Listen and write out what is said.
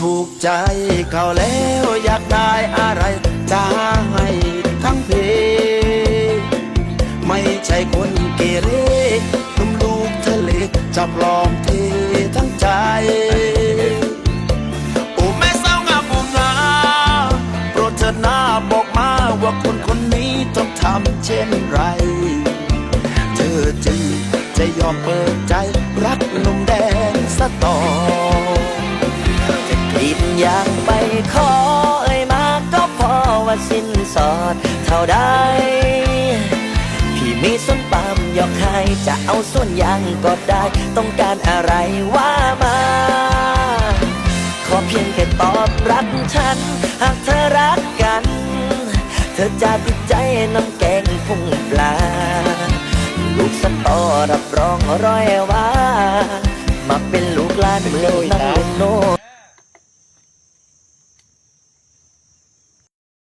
ถูกใจเขาแล้วอยากได้อะไรจะให้ทั้งเพไม่ใช่คนเกเรนุ่มลูกทะเลจับลองเททั้งใจ โอ้แม่สาวงามบุงาโปรดเถิดหน้าบอกมาว่าคนคนนี้ต้องทำเช่นไร เธอจึงจะยอมเปิดใจรักหนุ่มแดงสะต่อ กรีดยางไปขอเอ่ยมาก็พอว่าสิ้นสอดเท่าใดพี่มีส้นปามยอกให้จะเอาส่วนยางก็ได้ ต้องการอะไรว่ามา ขอเพียงแค่ตอบรักฉัน หากเธอรักกัน เธอจะติดใจน้ำแกงพุ่งปลา ลูกสตอรับรองร้อยว่ามาเป็นลูกหลานเมืองนั่งโน